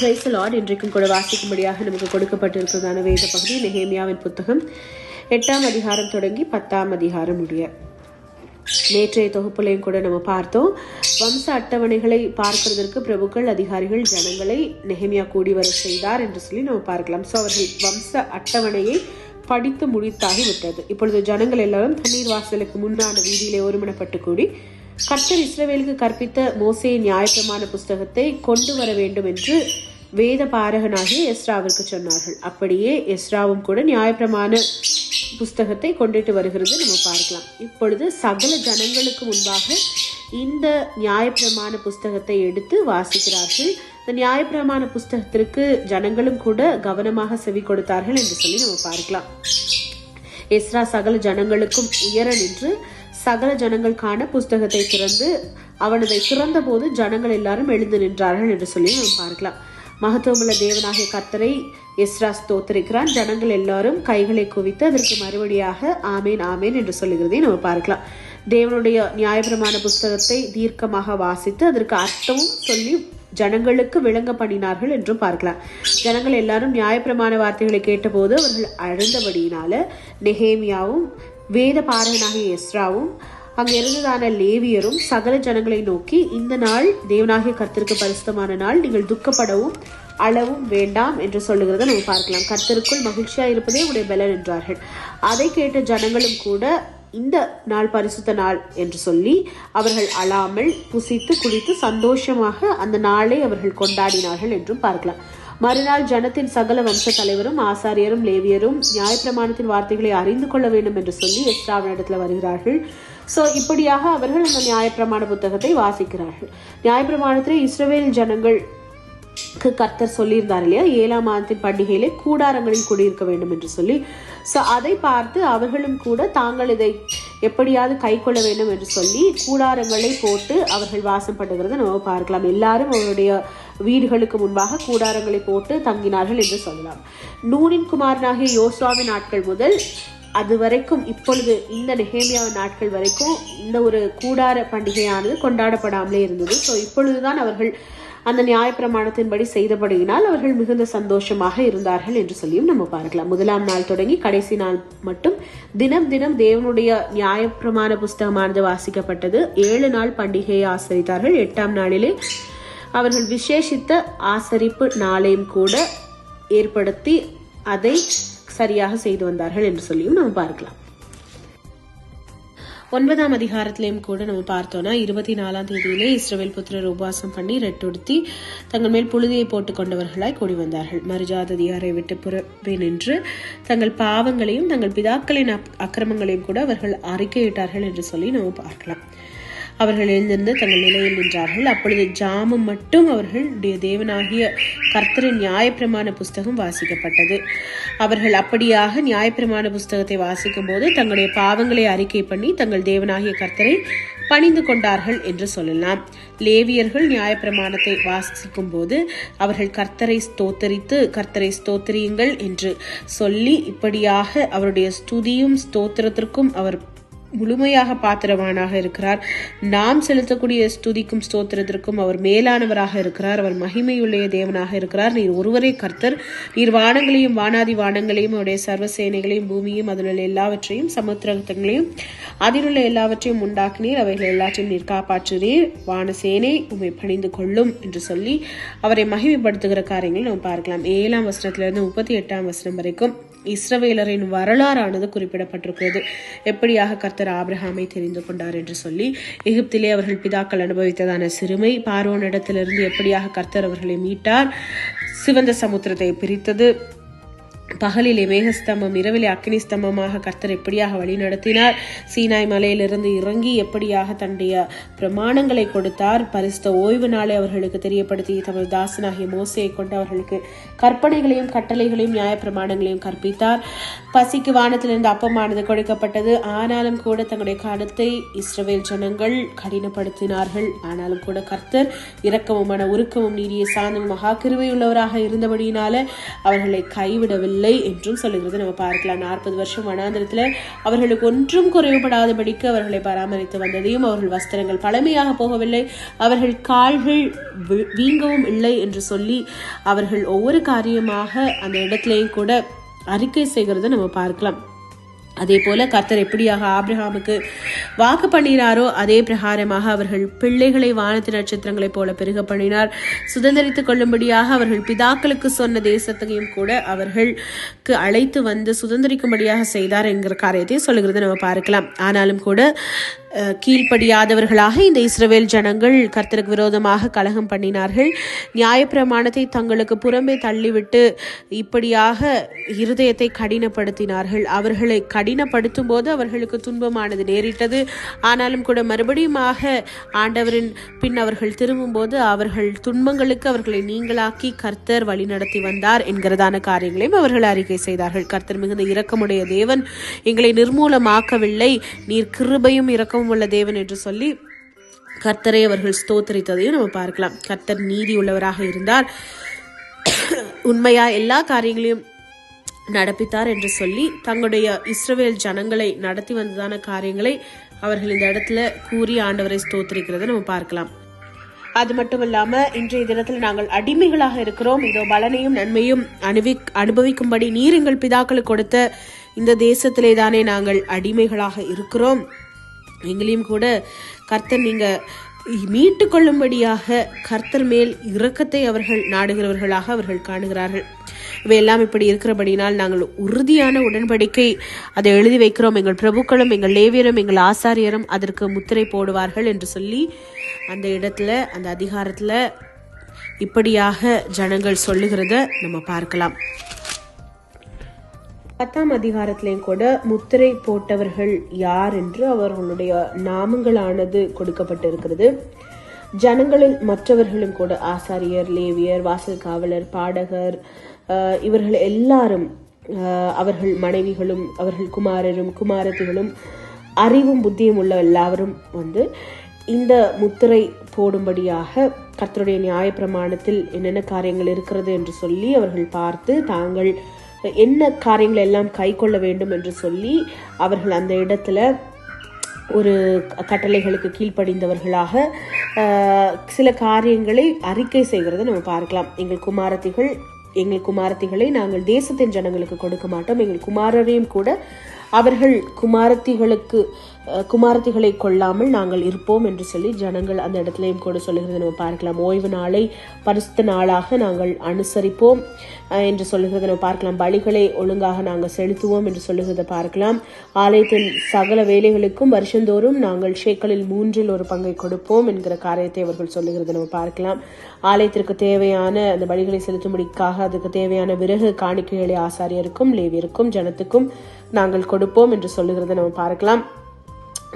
ஜெய்ஸ் இன்றைக்கும் கூட வாசிக்கும்படியாக நமக்கு கொடுக்கப்பட்டிருக்கிறதான வேத பகுதி நெஹேமியாவின் புத்தகம். எட்டாம் அதிகாரம் தொடங்கி பத்தாம் அதிகாரம் முடிய. நேற்றைய தொகுப்புலையும் கூட நம்ம பார்த்தோம். வம்ச அட்டவணைகளை பார்க்கறதற்கு பிரபுக்கள் அதிகாரிகள் ஜனங்களை நெஹேமியா கூடி வர செய்தார் என்று சொல்லி நம்ம பார்க்கலாம். ஸோ அவர்கள் வம்ச அட்டவணையை படித்து முடித்தாகி விட்டது இப்பொழுது ஜனங்கள் எல்லாரும் தண்ணீர் வாசலுக்கு முன்னான வீதியிலே ஒருமனப்பட்டு கூடி கர்த்தர் இஸ்ரவேலுக்கு கற்பித்த மோசே நியாயப்பிரமாண புஸ்தகத்தை கொண்டு வர வேண்டும் என்று வேத பாரகனாகிய எஸ்ராவிற்கு சொன்னார்கள். அப்படியே எஸ்ராவும் கூட நியாயப்பிரமாண புஸ்தகத்தை கொண்டுட்டு வருகிறது நம்ம பார்க்கலாம். இப்பொழுது சகல ஜனங்களுக்கு முன்பாக இந்த நியாயப்பிரமாண புஸ்தகத்தை எடுத்து வாசிக்கிறார்கள். இந்த நியாயப்பிரமாண புஸ்தகத்திற்கு ஜனங்களும் கூட கவனமாக செவி கொடுத்தார்கள் என்று சொல்லி நம்ம பார்க்கலாம். எஸ்ரா சகல ஜனங்களுக்கும் உயர நின்று சகல ஜனங்கள் காண புஸ்தகத்தை திறந்து அவனதை திறந்த போது ஜனங்கள் எல்லாரும் எழுந்து நின்றார்கள் என்று சொல்லி நாம் பார்க்கலாம். மகத்துவமுள்ள தேவனாகிய கர்த்தரை எஸ்ரா ஸ்தோத்திரிக்கிறான் ஜனங்கள் எல்லாரும் கைகளை குவித்து அதற்கு மறுபடியாக ஆமேன் ஆமேன் என்று சொல்லுகிறதை நம்ம பார்க்கலாம். தேவனுடைய நியாயபிரமான புஸ்தகத்தை தீர்க்கமாக வாசித்து அதற்கு அர்த்தமும் சொல்லி ஜனங்களுக்கு விளங்க பண்ணினார்கள் என்றும் பார்க்கலாம். ஜனங்கள் எல்லாரும் நியாயப்பிரமாண வார்த்தைகளை கேட்டபோது அவர்கள் அழுந்தபடியினால நெஹேமியாவும் வேத பாரகனாகிய எஸ்ராவும் அங்கே இருந்ததான லேவியரும் சகல ஜனங்களை நோக்கி இந்த நாள் தேவனாகிய கர்த்தருக்கு பரிசுத்தமான நாள் நீங்கள் துக்கப்படவும் அளவும் வேண்டாம் என்று சொல்லுகிறத நம்ம பார்க்கலாம். கர்த்தருக்குள் மகிழ்ச்சியா இருப்பதே உடைய பலன் என்றார்கள். அதை கேட்ட ஜனங்களும் கூட இந்த நாள் பரிசுத்த நாள் என்று சொல்லி அவர்கள் அழாமல் புசித்து குடித்து சந்தோஷமாக அந்த நாளை அவர்கள் கொண்டாடினார்கள் என்றும் பார்க்கலாம். மறுநாள் ஜனத்தின் சகல வம்ச தலைவரும் ஆசாரியரும் லேவியரும் நியாயப்பிரமாணத்தின் வார்த்தைகளை அறிந்து கொள்ள வேண்டும் என்று சொல்லி எஸ்ராவினிடத்துல வருகிறார்கள். ஸோ இப்படியாக அவர்கள் அந்த நியாயப்பிரமாண புத்தகத்தை வாசிக்கிறார்கள். நியாயப்பிரமாணத்திலே இஸ்ரவேல் ஜனங்கள் கர்த்தர் சொல்லியிருந்தார் இல்லையா? ஏழாம் மாதத்தின் பண்டிகையிலே கூடாரங்களில் குடியிருக்க வேண்டும் என்று சொல்லி. ஸோ அதை பார்த்து அவர்களும் கூட தாங்கள் இதை எப்படியாவது கை கொள்ள வேண்டும் என்று சொல்லி கூடாரங்களை போட்டு அவர்கள் வாசம் பண்ணுகிறத நம்ம பார்க்கலாம். எல்லாரும் அவருடைய வீடுகளுக்கு முன்பாக கூடாரங்களை போட்டு தங்கினார்கள் என்று சொல்லலாம். நூனின் குமாரனாகிய யோசுவாவின் நாட்கள் முதல் அது வரைக்கும் இப்பொழுது இந்த நெஹேமியாவின் நாட்கள் வரைக்கும் இந்த ஒரு கூடார பண்டிகையானது கொண்டாடப்படாமலே இருந்தது. ஸோ இப்பொழுதுதான் அவர்கள் அந்த நியாயப்பிரமாணத்தின்படி செய்தபடியினால் அவர்கள் மிகுந்த சந்தோஷமாக இருந்தார்கள் என்று சொல்லியும் நம்ம பார்க்கலாம். முதலாம் நாள் தொடங்கி கடைசி நாள் மட்டும் தினம் தினம் தேவனுடைய நியாயப்பிரமாண புஸ்தகமானது வாசிக்கப்பட்டது. ஏழு நாள் பண்டிகையை ஆசரித்தார்கள். எட்டாம் நாளிலே அவர்கள் விசேஷித்த ஆசரிப்பு நாளையும் கூட ஏற்படுத்தி அதை சரியாக செய்து வந்தார்கள் என்று சொல்லியும் நம்ம பார்க்கலாம். ஒன்பதாம் அதிகாரத்திலையும் கூட நம்ம பார்த்தோம்னா இருபத்தி நாலாம் தேதியிலே இஸ்ரவேல் புத்திரர் உபாசம் பண்ணி ரெட்டுடுத்தி தங்கள் மேல் புழுதியை போட்டுக் கொண்டவர்களாய் கூடி வந்தார்கள். மறுஜாததியாரை விட்டு புறப்பே நின்று தங்கள் பாவங்களையும் தங்கள் பிதாக்களின் அக்கிரமங்களையும் கூட அவர்கள் அறிக்கையிட்டார்கள் என்று சொல்லி நம்ம பார்க்கலாம். அவர்கள் எழுந்திருந்து தங்கள் நிலையில் நின்றார்கள். அப்பொழுது ஜாமம் மட்டும் அவர்களுடைய தேவனாகிய கர்த்தரின் நியாயப்பிரமாண புஸ்தகம் வாசிக்கப்பட்டது. அவர்கள் அப்படியாக நியாயப்பிரமாண புஸ்தகத்தை வாசிக்கும் போது தங்களுடைய பாவங்களை அறிக்கை பண்ணி தங்கள் தேவனாகிய கர்த்தரை பணிந்து கொண்டார்கள் என்று சொல்லலாம். லேவியர்கள் நியாயப்பிரமாணத்தை வாசிக்கும் போது அவர்கள் கர்த்தரை ஸ்தோத்தரித்து கர்த்தரை ஸ்தோத்திரியுங்கள் என்று சொல்லி இப்படியாக அவருடைய ஸ்துதியும் ஸ்தோத்திரத்திற்கும் அவர் முழுமையாக பாத்திரவானாக இருக்கிறார். நாம் செலுத்தக்கூடிய ஸ்துதிக்கும் ஸ்தோத்திரத்திற்கும் அவர் மேலானவராக இருக்கிறார். அவர் மகிமையுள்ள தேவனாக இருக்கிறார். நீர் ஒருவரே கர்த்தர். நீர் வானங்களையும் வானாதி வானங்களையும் அவருடைய சர்வ சேனைகளையும் பூமியும் அதில் உள்ள எல்லாவற்றையும் சமுத்திரங்களையும் அதில் உள்ள எல்லாவற்றையும் உண்டாக்கினீர். அவைகள் எல்லாற்றையும் நீர் காப்பாற்றுறீர் வானசேனை உண்மை பணிந்து கொள்ளும் என்று சொல்லி அவரை மகிமைப்படுத்துகிற காரியங்களை நம்ம பார்க்கலாம். ஏழாம் வசனத்திலிருந்து முப்பத்தி எட்டாம் வசனம் வரைக்கும். இஸ்ரவேலரின் வரலாறானது குறிப்பிடப்பட்டிருக்கிறது. எப்படியாக கர்த்தர் ஆப்ரஹாமை தெரிந்து கொண்டார் என்று சொல்லி எகிப்திலே அவர்கள் பிதாக்கள் அனுபவித்ததான சிறுமை பார்வோனிடத்திலிருந்து எப்படியாக கர்த்தர் அவர்களை மீட்டார் சிவந்த சமுத்திரத்தை பிரித்தது பகலிலே மேகஸ்தம்பம் இரவிலே அக்னி ஸ்தம்பமாக கர்த்தர் எப்படியாக வழிநடத்தினார் சீனாய் மலையிலிருந்து இறங்கி எப்படியாக தன்னுடைய பிரமாணங்களை கொடுத்தார்? பரிசுத்த ஓய்வு நாளை அவர்களுக்கு தெரியப்படுத்தி தமது தாசனாகிய மோசையை கொண்டு அவர்களுக்கு கற்பனைகளையும் கட்டளைகளையும் நியாய பிரமாணங்களையும் கற்பித்தார். பசிக்கு வானத்திலிருந்து அப்பமானது கொடுக்கப்பட்டது. ஆனாலும் கூட தங்களுடைய கருத்தை இஸ்ரவேல் ஜனங்கள் கடினப்படுத்தினார்கள். ஆனாலும் கூட கர்த்தர் இரக்கமுமான உருக்கமும் நீடிய சாந்தமும் மகா கிருவை உள்ளவராக இருந்தபடியினால அவர்களை கைவிடவில்லை. இல்லை என்றும் சொல்லுகிறது. நம்ம பார்க்கலாம். நாற்பது வருஷம் வனாந்திரத்தில் அவர்களுக்கு ஒன்றும் குறைவுபடாதபடிக்கு அவர்களை பராமரித்து வந்ததையும் அவர்கள் வஸ்திரங்கள் பழமையாக போகவில்லை. அவர்கள் கால்கள் வீங்கவும் இல்லை என்று சொல்லி அவர்கள் ஒவ்வொரு காரியமாக அந்த இடத்துலையும் கூட அறிக்கை செய்கிறத நம்ம பார்க்கலாம். அதே போல கர்த்தர் எப்படியாக ஆபிரகாமுக்கு வாக்கு பண்ணினாரோ அதே பிரகாரமாக அவர்கள் பிள்ளைகளை வானத்து நட்சத்திரங்களைப் போல பெருக பண்ணினார். சுதந்திரித்துக் கொள்ளும்படியாக அவர்கள் பிதாக்களுக்கு சொன்ன தேசத்தையும் கூட அவர்களுக்கு அழைத்து வந்து சுதந்திரிக்கும்படியாக செய்தார் என்கிற காரியத்தை சொல்லுகிறது நம்ம பார்க்கலாம். ஆனாலும் கூட கீழ்ப்படியாதவர்களாக இந்த இஸ்ரவேல் ஜனங்கள் கர்த்தருக்கு விரோதமாக கலகம் பண்ணினார்கள். நியாயப்பிரமாணத்தை தங்களுக்கு புறம்பே தள்ளிவிட்டு இப்படியாக இருதயத்தை கடினப்படுத்தினார்கள். அவர்களை கடினப்படுத்தும் போது அவர்களுக்கு துன்பமானது நேரிட்டது. ஆனாலும் கூட மறுபடியுமாக ஆண்டவரின் பின் அவர்கள் திரும்பும்போது அவர்கள் துன்பங்களுக்கு அவர்களை நீங்களாக்கி கர்த்தர் வழிநடத்தி வந்தார் என்கிறதான காரியங்களையும் அவர்கள் அறிக்கை செய்தார்கள். கர்த்தர் மிகுந்த இரக்கமுடைய தேவன் எங்களை நிர்மூலமாக்கவில்லை. நீர் கிருபையும் இரக்கமும் உள்ள தேவன் என்று சொல்லி கர்த்தரை அவர்கள் ஸ்தோத்தரித்ததையும் நம்ம பார்க்கலாம். கர்த்தர் நீதி உள்ளவராக இருந்தார். உண்மையா எல்லா காரியங்களையும் நடப்பித்தார் என்று சொல்லி தங்களுடைய இஸ்ரவேல் ஜனங்களை நடத்தி வந்ததான காரியங்களை அவர்கள் இந்த இடத்துல கூறி ஆண்டவரை ஸ்தோத்தரிக்கிறத நம்ம பார்க்கலாம். அது மட்டும் இல்லாம இன்றைய தினத்தில் நாங்கள் அடிமைகளாக இருக்கிறோம். இதோ பலனையும் நன்மையும் அனுபவி அனுபவிக்கும்படி நீர் எங்கள் பிதாக்களுக்கு கொடுத்த இந்த தேசத்திலே தானே நாங்கள் அடிமைகளாக இருக்கிறோம். எங்களையும் கூட கர்த்தர் நீங்கள் மீட்டு கொள்ளும்படியாக கர்த்தர் மேல் இரக்கத்தை அவர்கள் நாடுகிறவர்களாக அவர்கள் காணுகிறார்கள். இவையெல்லாம் இப்படி இருக்கிறபடினால் நாங்கள் உறுதியான உடன்படிக்கை அதை எழுதி வைக்கிறோம். எங்கள் பிரபுக்களும் எங்கள் லேவியரும் எங்கள் ஆசாரியரும் அதற்கு முத்திரை போடுவார்கள் என்று சொல்லி அந்த இடத்துல அந்த அதிகாரத்தில் இப்படியாக ஜனங்கள் சொல்லுகிறத நம்ம பார்க்கலாம். பத்தாம் அதிகாரத்திலையும் கூட முத்திரை போட்டவர்கள் யார் என்று அவர்களுடைய நாமங்களானது கொடுக்கப்பட்டிருக்கிறது. ஜனங்களில் மற்றவர்களும் கூட ஆசாரியர் லேவியர் வாசல் காவலர் பாடகர் இவர்கள் எல்லாரும் அவர்கள் மனைவிகளும் அவர்கள் குமாரரும் குமாரத்திகளும் அறிவும் புத்தியும் உள்ள எல்லாரும் வந்து இந்த முத்திரை போடும்படியாக கர்த்தருடைய நியாயப்பிரமாணத்தில் என்னென்ன காரியங்கள் இருக்கிறது என்று சொல்லி அவர்கள் பார்த்து தாங்கள் என்ன காரியங்களை எல்லாம் கை கொள்ள வேண்டும் என்று சொல்லி அவர்கள் அந்த இடத்துல ஒரு கட்டளைகளுக்கு கீழ்ப்படிந்தவர்களாக சில காரியங்களை அறிக்கை செய்கிறது நம்ம பார்க்கலாம். எங்கள் குமாரத்திகள் எங்கள் குமாரத்திகளை நாங்கள் தேசத்தின் ஜனங்களுக்கு கொடுக்க மாட்டோம். எங்கள் குமாரரையும் கூட அவர்கள் குமாரத்திகளுக்கு குமாரத்திகளை கொள்ளாமல் நாங்கள் இருப்போம் என்று சொல்லி ஜனங்கள் அந்த இடத்துலையும் கூட சொல்லுகிறதை. நம்ம பார்க்கலாம். ஓய்வு நாளை பரிசுத்த நாளாக நாங்கள் அனுசரிப்போம் என்று சொல்லுகிறத. நம்ம பார்க்கலாம். பலிகளை ஒழுங்காக நாங்கள் செலுத்துவோம் என்று சொல்லுகிறதை பார்க்கலாம். ஆலயத்தின் சகல வேலைகளுக்கும் வருஷந்தோறும் நாங்கள் ஷேக்களில் மூன்றில் ஒரு பங்கை கொடுப்போம் என்கிற காரியத்தை அவர்கள் சொல்லுகிறத நம்ம பார்க்கலாம். ஆலயத்திற்கு தேவையான அந்த பலிகளை செலுத்தும்படிக்காக அதுக்கு தேவையான விறகு காணிக்கைகளை ஆசாரியருக்கும் லேவியருக்கும் ஜனத்துக்கும் நாங்கள் கொடுப்போம் என்று சொல்லுகிறத நம்ம பார்க்கலாம்.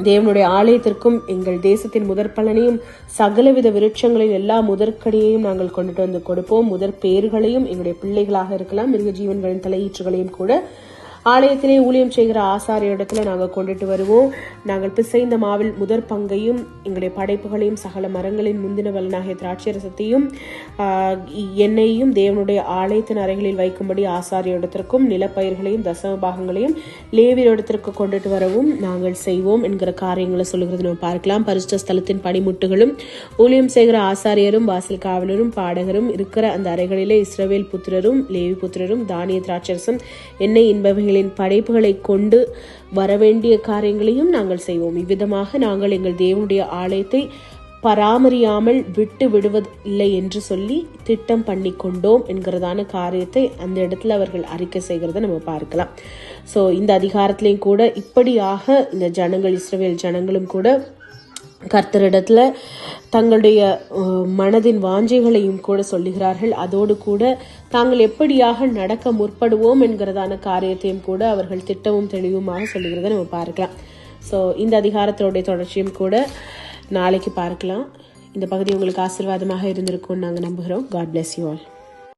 தேவனுடைய ஆலயத்திற்கும் எங்கள் தேசத்தின் முதற் பலனையும் சகலவித விருட்சங்களின் எல்லா முதற்கடியையும் நாங்கள் கொண்டுட்டு வந்து கொடுப்போம். முதற் பேர்களையும் எங்களுடைய பிள்ளைகளாக இருக்கலாம் மிருக ஜீவன்களின் தலையீற்றுகளையும் கூட. ஆலயத்திலே ஊழியம் செய்கிற ஆசாரியரிடத்துல நாங்கள் கொண்டுட்டு வருவோம். நாங்கள் பிசைந்த மாவில் முதற் பங்கையும் எங்களுடைய படைப்புகளையும் சகல மரங்களின் முந்தின வலனாகிய திராட்சரசத்தையும் எண்ணெயையும் தேவனுடைய ஆலயத்தின் அறைகளில் வைக்கும்படி ஆசாரியரிடத்திற்கும் நிலப்பயிர்களையும் தசம பாகங்களையும் லேவியரிடத்திற்கு கொண்டுட்டு வரவும் நாங்கள் செய்வோம் என்கிற காரியங்களை சொல்லுகிறது. நம்ம பார்க்கலாம். பரிசுத்த ஸ்தலத்தின் பனிமுட்டுகளும் ஊழியம் செய்கிற ஆசாரியரும் வாசல் காவலரும் பாடகரும் இருக்கிற அந்த அறைகளிலே இஸ்ரவேல் புத்திரரும் லேவி புத்திரரும் தானிய திராட்சரசம் எண்ணெய் என்பவைகளின் படைப்புகளை கொண்டு வரவேண்டிய காரியங்களையும் நாங்கள் செய்வோம். இவ்விதமாக நாங்கள் எங்கள் தேவனுடைய ஆலயத்தை பராமரியாமல் விட்டு விடுவதில்லை என்று சொல்லி திட்டம் பண்ணி கொண்டோம் என்கிறதான காரியத்தை அந்த இடத்துல அவர்கள் அறிக்கை செய்கிறத நம்ம பார்க்கலாம். ஸோ இந்த அதிகாரத்திலையும் கூட இப்படியாக இந்த ஜனங்கள் இஸ்ரவேல் ஜனங்களும் கூட கர்த்தரிடத்தில் தங்களுடைய மனதின் வாஞ்சைகளையும் கூட சொல்லுகிறார்கள். அதோடு கூட தாங்கள் எப்படியாக நடக்க முற்படுவோம் என்கிறதான காரியத்தையும் கூட அவர்கள் திட்டமும் தெளிவுமாக சொல்லுகிறத நம்ம பார்க்கலாம். ஸோ இந்த அதிகாரத்தினுடைய தொடர்ச்சியும் கூட நாளைக்கு பார்க்கலாம். இந்த பகுதி உங்களுக்கு ஆசீர்வாதமாக இருந்திருக்கும்னு நாங்கள் நம்புகிறோம். God bless you all